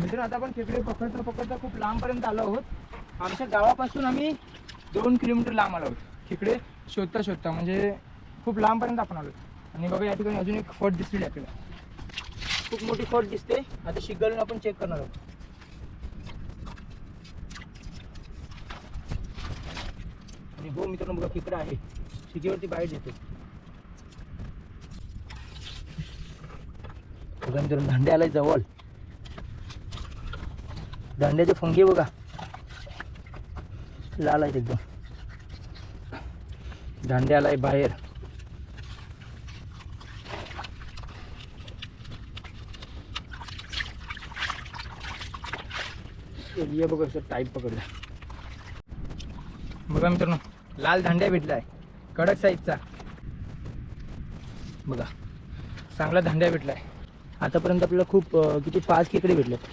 मित्र आता आपण खेकडे पकडता पकडता खूप लांबपर्यंत आलो आहोत. आमच्या गावापासून आम्ही दोन किलोमीटर लांब आलो आहोत. खेकडे शोधता शोधता म्हणजे खूप लांबपर्यंत आपण आलो आणि बघा या ठिकाणी अजून एक फट दिसली आपल्याला. खूप मोठी फट दिसते. आता शिगलून आपण चेक करणार आहोत. आणि हो मित्रांनो बघा खेकडा आहे. शिगेवरती बाहेर येतो. बघा मित्रांनो आलाय जवळ. दांड्याचे फंगे बघा. लाल आहेत एकदम. दांडे आलाय बाहेर. बघा सर टाईप पकडला. बघा मित्रांनो लाल दांड्या भेटलाय. कडक साईजचा बघा चांगला दांड्या भेटलाय. आतापर्यंत आपल्याला खूप किती पाच खेकडे भेटलेत.